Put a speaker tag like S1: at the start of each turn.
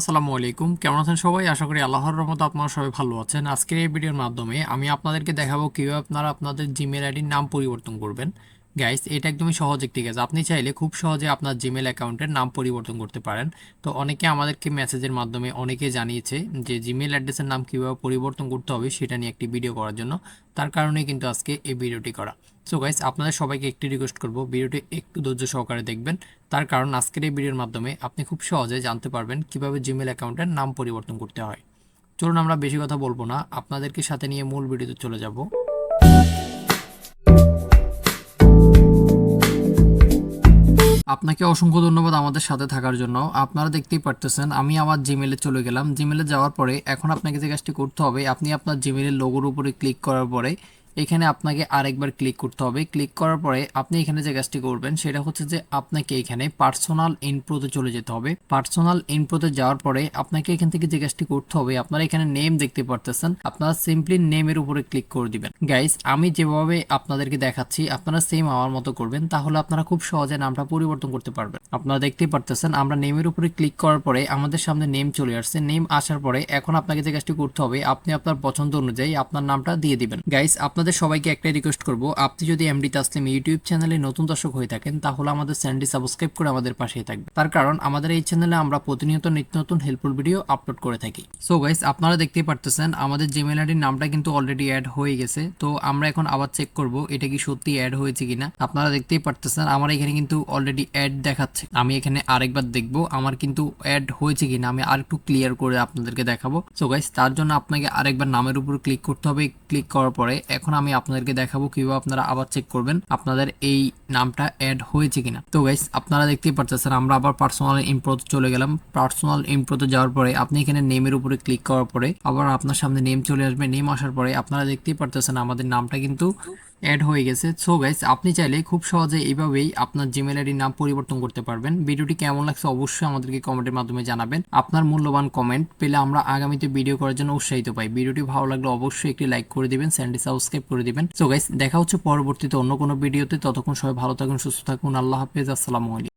S1: আসসালামু আলাইকুম। কেমন আছেন সবাই? আশা করি আল্লাহর রহমতে আপনারা সবাই ভালো আছেন। আজকের এই ভিডিওর মাধ্যমে আমি আপনাদেরকে দেখাবো কীভাবে আপনারা আপনাদের জিমেল আইডির নাম পরিবর্তন করবেন। গাইস এটা একদমই সহজ একটি কাজ আপনি চাইলে খুব সহজে আপনার জিমেল অ্যাকাউন্টের নাম পরিবর্তন করতে পারেন। তো অনেকে আমাদেরকে মেসেজের মাধ্যমে অনেকে জানিয়েছে যে জিমেল অ্যাড্রেসের নাম কীভাবে পরিবর্তন করতে হবে সেটা নিয়ে একটি ভিডিও করার জন্য। তার কারণেই কিন্তু আজকে এই ভিডিওটি করা। সো গাইস আপনাদের সবাইকে একটি রিকোয়েস্ট করব। ভিডিওটি একটু ধৈর্য সহকারে দেখবেন। তার কারণ আজকের এই ভিডিওর মাধ্যমে আপনি খুব সহজে জানতে পারবেন কীভাবে জিমেল অ্যাকাউন্টের নাম পরিবর্তন করতে হয়। চলুন আমরা বেশি কথা বলব না। আপনাদেরকে সাথে নিয়ে মূল ভিডিওতে চলে যাব। আপনাকে অসংখ্য ধন্যবাদ আমাদের সাথে থাকার জন্য। আপনারা দেখতেই পারতেছেন, আমি আমার জিমেলে চলে গেলাম। জিমেলে যাওয়ার পরে এখন আপনাকে যে কাজটি করতে হবে, আপনি আপনার জিমেলের লোগোর উপরে ক্লিক করার পরে এখানে আপনাকে আরেকবার ক্লিক করতে হবে। ক্লিক করার পরে আপনি এখানে যে কাজটি করবেন, সেটা হচ্ছে যে আপনাকে এখানে পার্সোনাল ইনপ্রোতে চলে যেতে হবে। পার্সোনাল ইনপ্রোতে যাওয়ার পরে আপনাকে এখান থেকে যে কাজটি করতে হবে, আপনারা এখানে নেম দেখতে পারতেছেন। আপনারা সিম্পলি নেমের উপরে ক্লিক করে দিবেন। গাইস আমি যেভাবে আপনাদেরকে দেখাচ্ছি, আপনারা সেম আমার মতো করবেন, তাহলে আপনারা খুব সহজে নামটা পরিবর্তন করতে পারবেন। আপনারা দেখতেই পারতেছেন, আমরা নেমের উপরে ক্লিক করার পরে আমাদের সামনে নেম চলে আসছে। নেম আসার পরে এখন আপনাকে যে কাজটি করতে হবে, আপনি আপনার পছন্দ অনুযায়ী আপনার নামটা দিয়ে দিবেন। গাইস আপনাদের সবাইকে একটাই রিকোয়েস্ট করব। আপনি যদি এমডি তাসলিম ইউটিউব চ্যানেলে নতুন দর্শক হয়ে থাকেন, তাহলে আমাদের চ্যানেলটি সাবস্ক্রাইব করে আমাদের পাশেই থাকবে তার কারণ, আমাদের এই চ্যানেলে আমরা প্রতিনিয়ত নিত্য নতুন হেল্পফুল ভিডিও আপলোড করে থাকি। সো গাইস আপনারা দেখতেই পারতেছেন, আমাদের জিমেল আইডির নামটা কিন্তু অলরেডি অ্যাড হয়ে গেছে। তো আমরা এখন আবার চেক করব, এটা কি সত্যি অ্যাড হয়েছে কিনা। আপনারা দেখতেই পারতেছেন, আমার এখানে কিন্তু অলরেডি অ্যাড দেখাচ্ছে। আমি এখানে আরেকবার দেখব, আমার কিন্তু অ্যাড হয়েছে কিনা, আমি আর একটু ক্লিয়ার করে আপনাদেরকে দেখাবো। সো গাইস তার জন্য আপনাকে আরেকবার নামের উপর ক্লিক করতে হবে। ক্লিক করার পরে, এখন আমি আপনাদেরকে দেখাবো কীভাবে আপনারা আবার চেক করবেন আপনাদের এই নামটা অ্যাড হয়েছে কিনা। তো গাইস আপনারা দেখতেই পারতেছেন, আমরা আবার পার্সোনাল ইমপ্রোতে চলে গেলাম। পার্সোনাল ইমপ্রোতে যাওয়ার পরে আপনি এখানে নেমের উপরে ক্লিক করার পরে আবার আপনার সামনে নেম চলে আসবে। নেম আসার পরে আপনারা দেখতেই পারতেছেন আমাদের নামটা কিন্তু অ্যাড হয়ে গেছে। সো গাইস আপনি চাইলে খুব সহজে এইভাবেই আপনার জিমেল আইডির নাম পরিবর্তন করতে পারবেন। ভিডিওটি কেমন লাগছে অবশ্যই আমাদেরকে কমেন্টের মাধ্যমে জানাবেন। আপনার মূল্যবান কমেন্ট পেলে আমরা আগামীতে ভিডিও করার জন্য উৎসাহিত পাই। ভিডিওটি ভালো লাগলে অবশ্যই একটি লাইক করে দিবেন, চ্যানেলটি সাবস্ক্রাইব করে দিবেন। সো গাইস দেখা হচ্ছে পরবর্তীতে অন্য কোনো ভিডিওতে ততক্ষণ সবাই ভালো থাকুন, সুস্থ থাকুন। আল্লাহ হাফেজ, আসসালামু আলাইকুম।